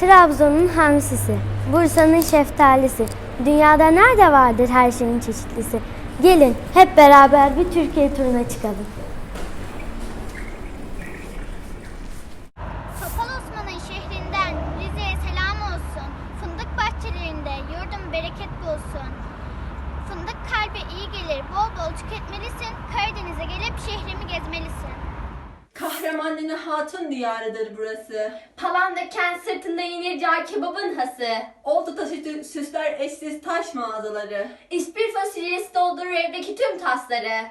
Trabzon'un hamsisi, Bursa'nın şeftalisi. Dünyada nerede vardır her şeyin çeşitlisi? Gelin hep beraber bir Türkiye turuna çıkalım. Topal Osman'ın şehrinden Rize'ye selam olsun. Fındık bahçelerinde yurdum bereket bulsun. Fındık kalbe iyi gelir, bol bol tüketmelisin. Karadeniz'e gelip şehrimi gezmelisin. Kahramanlı'nın hatun diyarıdır burası. Palanda kent sırtında inir cağ kebabın hası Oldu taşı süsler eşsiz taş mağazaları. İspir fasulyesi doldurur evdeki tüm tasları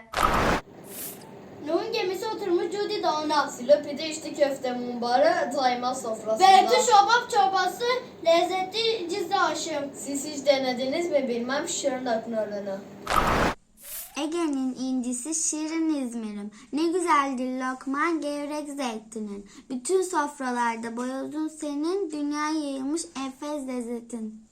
Nuh'un gemisi oturmuş Cudi Dağı'na. Silo pide içti köfte mumbarı daima sofrasında. Beyti şobap çorbası lezzetli cizde aşım. Siz hiç denediniz mi bilmem şırın aknörlüğünü. Ege'nin incisi şirin İzmir'im. Ne güzeldir lokman gevrek zeytinin. Bütün sofralarda boyozun senin, dünya yayılmış enfes lezzetin.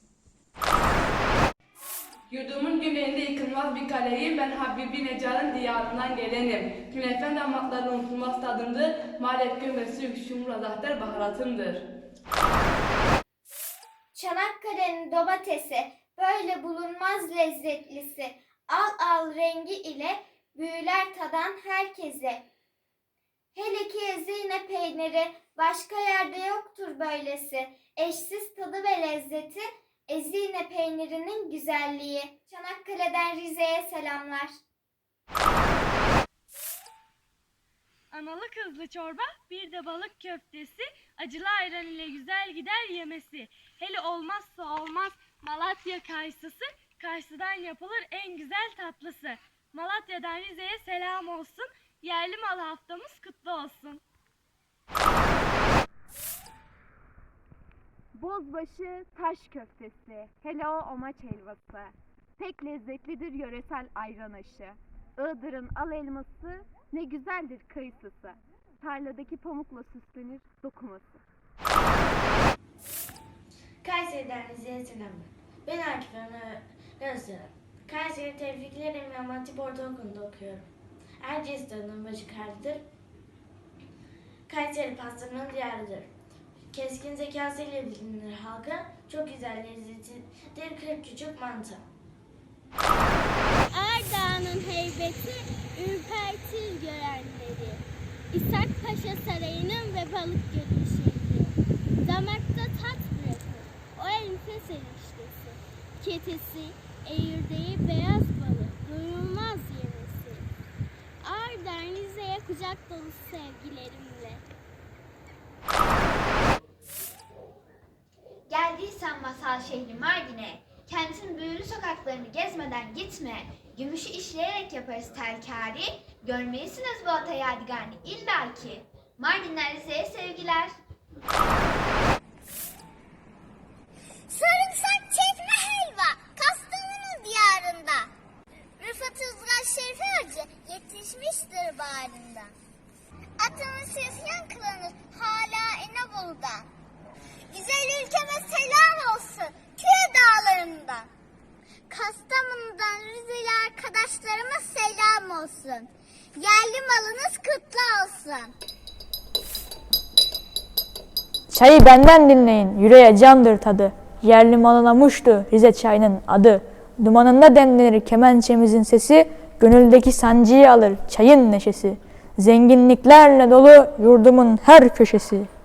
Yurdumun güneyinde yıkılmaz bir kaleyim, ben Habibi Neca'nın diyarından gelenim. Künefen damakları unutulmaz tadımdır, malep gömesi yükşumur azahtar baharatımdır. Çanakkale'nin domatesi böyle bulunmaz lezzetlisi. Al al rengi ile büyüler tadan herkese. Hele ki ezine peyniri başka yerde yoktur böylesi. Eşsiz tadı ve lezzeti ezine peynirinin güzelliği. Çanakkale'den Rize'ye selamlar. Analı kızlı çorba, bir de balık köftesi, acılı ayran ile güzel gider yemesi. Hele olmazsa olmaz Malatya kayısısı, Karsı'dan yapılır en güzel tatlısı. Malatya'dan Rize'ye selam olsun, yerli mal haftamız kutlu olsun. Bozbaşı taş köftesi, hele o omaç helvası. Pek lezzetlidir yöresel ayran aşı. Iğdır'ın al elması, ne güzeldir kayısısı. Tarladaki pamukla süslenir dokuması. Kayseri'den Rize'ye selamlar. Ben Akif Ana Gözlem. Kayseri Tevfikler İmam Hatip Ortaokulu'nda okuyorum. Erciyes Dağı'nın başı karlıdır. Kayseri pastanın diyarıdır. Keskin zekasıyla bilinir halka. Çok güzel lezzetidir kırk küçük mantı. Erdağ'ın heybeti ürpertir görenleri. İshak Paşa Sarayı'nın ve balık gölü şehri. Damakta tat bırakır. O enfes eriştesi. Ketesi, eğirdeği beyaz balık. Doyulmaz yemesi. Ardahan Rize'ye kucak dolusu sevgilerimle. Geldiysen masal şehri Mardin'e, kentin büyülü sokaklarını gezmeden gitme. Gümüşü işleyerek yaparız telkari, görmelisiniz bu ata yadigarını illaki. Mardin'den Rize'ye sevgiler. Hala İnebolu'dan. Güzel ülkeme selam olsun köy dağlarından. Kastamonu'dan Rizeli arkadaşlarıma selam olsun. Yerli malınız kutlu olsun. Çayı benden dinleyin, yüreğe candır tadı. Yerli malına muştu Rize çayının adı. Dumanında demlenir kemençemizin sesi, gönüldeki sancıyı alır çayın neşesi. Zenginliklerle dolu yurdumun her köşesi.